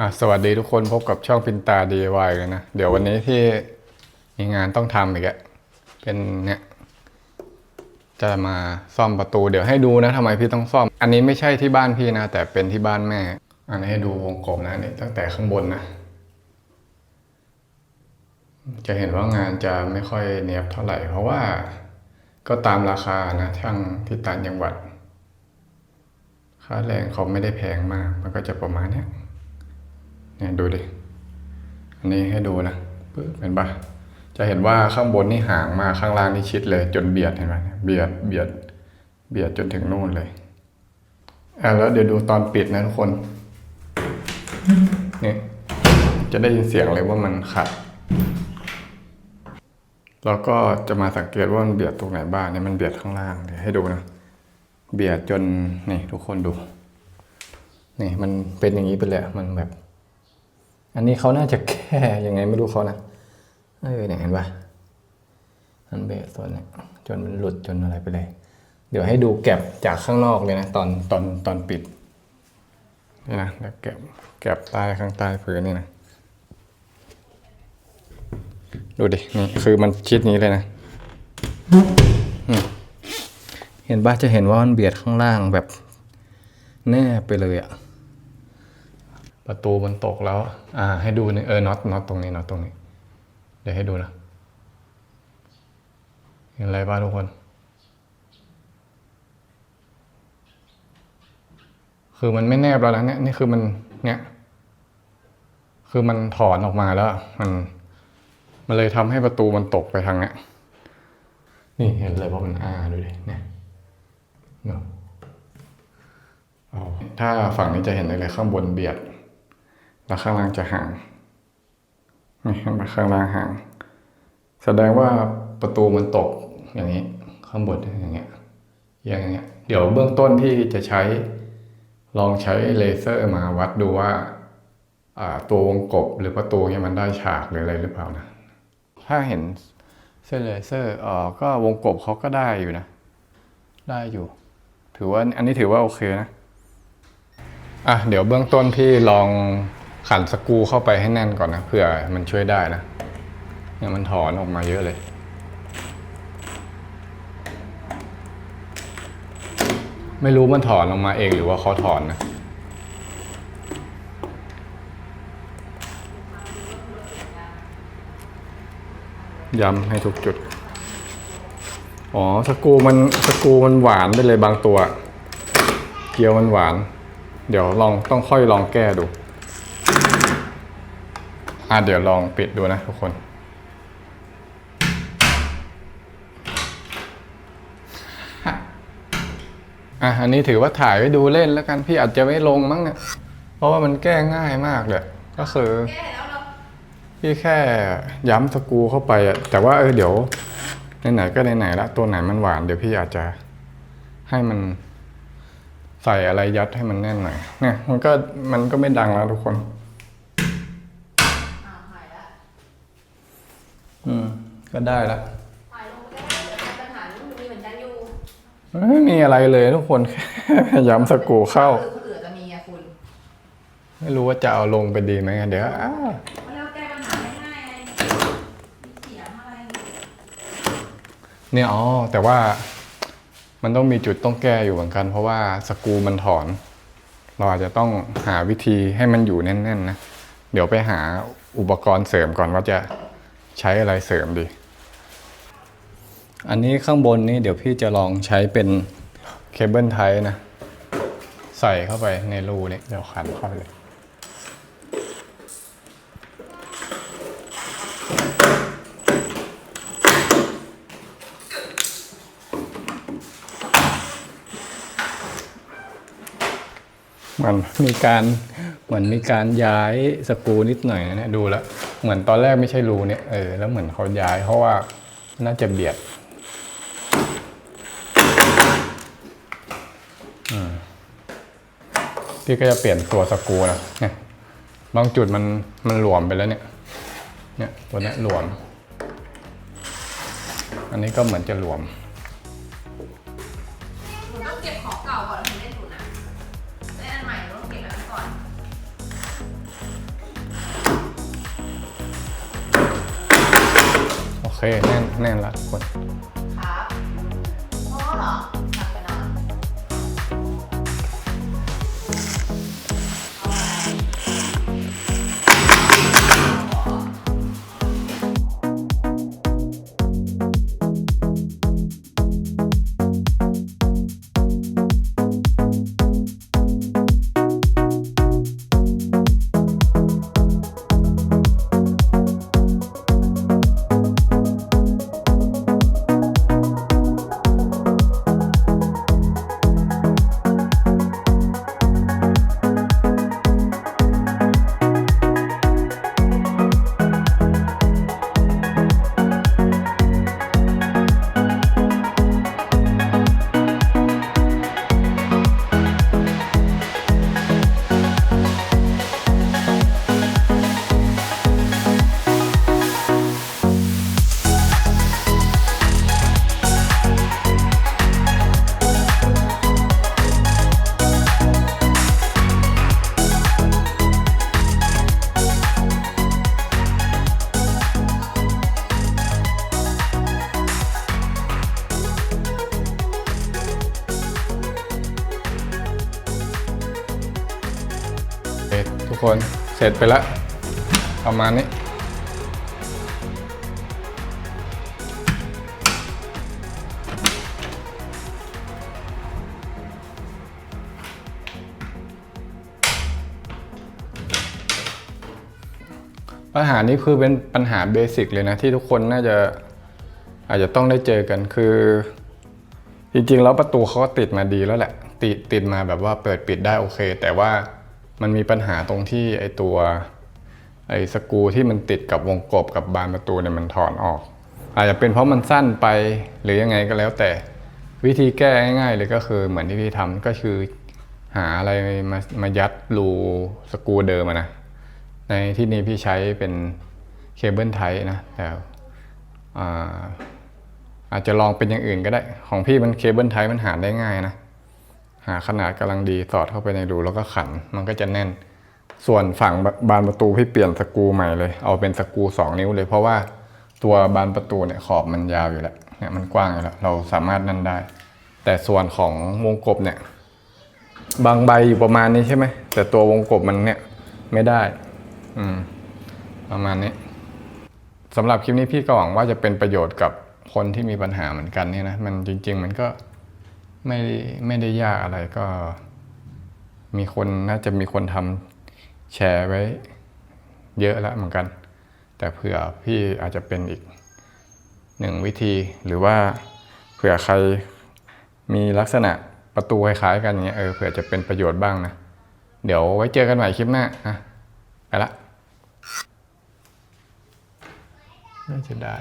อะสวัสดีทุกคนพบกับช่องปินตา DIY เลยนะ เดี๋ยววันนี้ที่มีงานต้องทำอีกอะเป็นเนี่ย จะมาซ่อมประตู เดี๋ยวให้ดูนะทำไมพี่ต้องซ่อม อันนี้ไม่ใช่ที่บ้านพี่นะ แต่เป็นที่บ้านแม่ อันนี้ให้ดูวงกลมนะนี่ตั้งแต่ข้างบนนะ จะเห็นว่างานจะไม่ค่อยเนียบเท่าไหร่ เพราะว่าก็ตามราคานะช่างที่ต่างจังหวัด ค่าแรงเขาไม่ได้แพงมาก มันก็จะประมาณเนี้ยเนี่ยดูดิ อันนี้ให้ดูนะปึ๊บเห็นปะจะเห็นว่าข้างบนนี่ห่างมาข้างล่างนี่ชิดเลย จนเบียดเห็นไหมเบียดเบียดเบียดจนถึงนู่นเลยอะแล้วเดี๋ยวดูตอนปิดนะทุกคนนี่จะได้ยินเสียงเลยว่ามันขัด แล้วก็จะมาสังเกตว่ามันเบียดตรงไหนบ้างเนี่ยมันเบียดข้างล่างเดี๋ยวให้ดูนะ เบียดจนนี่ทุกคนดูนี่มันเป็นอย่างนี้ไปเลยมันแบบ อันนี้เขาน่าจะแก้ยังไงไม่รู้เขานะเออเนี่ยเห็นปะมันเบสส่วนเนี่ยจนมันหลุดจนอะไรไปเลย เดี๋ยวให้ดูแก็บจากข้างนอกเลยนะ ตอนตอนตอนปิดนี่นะแล้วแก็บแก็บใต้ข้างใต้พื้นนี่นะดูดินี่คือมันชิดนี้เลยนะ เห็นปะจะเห็นว่ามันเบียดข้างล่างแบบแน่ไปเลยอะประตูมันตกแล้ว อ่า ให้ดูนี่เออน็อตน็อตตรงนี้น็อตตรงนี้ เดี๋ยวให้ดูนะเห็นอะไรบ้างทุกคนคือมันไม่แนบแล้วนะเนี่ยนี่คือมันเนี่ย คือมันถอนออกมาแล้ว มันมันเลยทำให้ประตูมันตกไปทางเนี้ยนี่เห็นเลยว่ามันอ้าดูดิเนี่ย ถ้าฝั่งนี้จะเห็นเลยเลยข้างบนเบียด แล้วข้างล่างจะห่างนี่เห็นไหมข้างล่างห่าง แสดงว่าประตูมันตกอย่างนี้ ข้างบนอย่างเงี้ยอย่างเงี้ย เดี๋ยวเบื้องต้นที่จะใช้ลองใช้เลเซอร์มาวัดดูว่าอ่าตัววงกบหรือประตูเนี่ยมันได้ฉากหรืออะไรหรือเปล่านะ ถ้าเห็นเส้นเลเซอร์เอ่อก็วงกบเขาก็ได้อยู่นะ ได้อยู่ ถือว่าอันนี้ถือว่าโอเคนะ อะเดี๋ยวเบื้องต้นพี่ลองขันสกูเข้าไปให้แน่นก่อนนะเผื่อมันช่วยได้นะเนี่ยมันถอนออกมาเยอะเลย ไม่รู้มันถอนออกมาเองหรือว่าเขาถอนนะย้ำให้ทุกจุด อ๋อสกรูมันสกรูมันหวานไปเลยบางตัว เกียวมันหวาน เดี๋ยวลองต้องค่อยลองแก้ดู อะเดี๋ยวลองปิดดูนะทุกคน อะอันนี้ถือว่าถ่ายไว้ดูเล่นแล้วกันพี่อาจจะไม่ลงมั้งเนี่ยเพราะว่ามันแก้ง่ายมากเลยก็คือแก้แล้วเราพี่แค่ย้ำสกรูเข้าไปอะแต่ว่าเออเดี๋ยว ไหนๆก็ไหนๆละตัวไหนมันหวานเดี๋ยวพี่อาจจะให้มันใส่อะไรยัดให้มันแน่นหน่อย เนี่ย มันก็มันก็ไม่ดังแล้วทุกคนอ่าหายแล้วอืม ก็ได้ละหายลงไปก็ได้เดี๋ยวปัญหานี้มันมีเหมือนกันอยู่ไม่มีอะไรเลยทุกคนแค่ย้ำสกรูเข้าคือคนอื่นจะมีอะคุณไม่รู้ว่าจะเอาลงไปดีไหมเดี๋ยวอ้าว เขาเรียกว่าแก้ปัญหาง่ายๆไงมีเสียงอะไร เนี่ยอ๋อแต่ว่ามันต้องมีจุดต้องแก้อยู่เหมือนกัน เพราะว่าสกูมันถอน เราอาจจะต้องหาวิธีให้มันอยู่แน่นๆนะเดี๋ยวไปหาอุปกรณ์เสริมก่อนว่าจะใช้อะไรเสริมดี อันนี้ข้างบนนี้เดี๋ยวพี่จะลองใช้เป็นเคเบิลไทนะ ใส่เข้าไปในรูนี้เดี๋ยวขันเข้าไปเลย มือนมีการเหมือนมีการย้ายสกูนิดหน่อยนะดูแล้วเหมือนตอนแรกไม่ใช่รูเนี่ยเออแล้วเหมือนเขาย้ายเพราะว่าน่าจะเบียดอืมพี่ก็จะเปลี่ยนตัวสกูนะเนี่ยบางจุดมันมันหลวมไปแล้วเนี่ยเนี่ยตัวนี้หลวม อันนี้ก็เหมือนจะหลวม เคแน่นแน่นละทุกคน คน เสร็จไปแล้วประมาณนี้ ปัญหานี้คือเป็นปัญหาเบสิกเลยนะ ที่ทุกคนน่าจะอาจจะต้องได้เจอกันคือ จริงๆ แล้วประตูเขาก็ติดมาดีแล้วแหละ ติดติดมาแบบว่าเปิดปิดได้โอเค แต่ว่า มันมีปัญหาตรงที่ไอตัวไอสกูที่มันติดกับวงกบกับบานประตูเนี่ยมันถอนออก อาจจะเป็นเพราะมันสั้นไปหรือยังไงก็แล้วแต่ วิธีแก้ง่ายๆเลยก็คือเหมือนที่พี่ทำก็คือหาอะไรมามายัดรูสกูเดิมนะในที่นี้พี่ใช้เป็นเคเบิลไทนะแต่อาอาจจะลองเป็นอย่างอื่นก็ได้ ของพี่มันเคเบิลไทมันหาได้ง่ายนะ หาขนาดกำลังดีสอดเข้าไปในรูแล้วก็ขันมันก็จะแน่น ส่วนฝั่งบานประตูพี่เปลี่ยนสกูใหม่เลย เอาเป็นสกู2 นิ้วเลย เพราะว่าตัวบานประตูเนี่ยขอบมันยาวอยู่แล้วเนี่ยมันกว้างอยู่แล้วเราสามารถนั่นได้ แต่ส่วนของวงกบเนี่ย บางใบอยู่ประมาณนี้ใช่ไหมแต่ตัววงกบมันเนี่ยไม่ได้ อืม ประมาณนี้สำหรับคลิปนี้พี่ก็หวังว่าจะเป็นประโยชน์กับคนที่มีปัญหาเหมือนกันเนี่ยนะมันจริง ๆ มันก็ ไม่ไม่ได้ยากอะไรก็มีคนน่าจะมีคนทำแชร์ไว้เยอะแล้วเหมือนกัน แต่เผื่อพี่อาจจะเป็นอีกหนึ่งวิธีหรือว่าเผื่อใครมีลักษณะประตูคล้ายๆกันอย่างเงี้ยเออเผื่อจะเป็นประโยชน์บ้างนะ เดี๋ยวไว้เจอกันใหม่คลิปหน้านะไปละน่าจะได้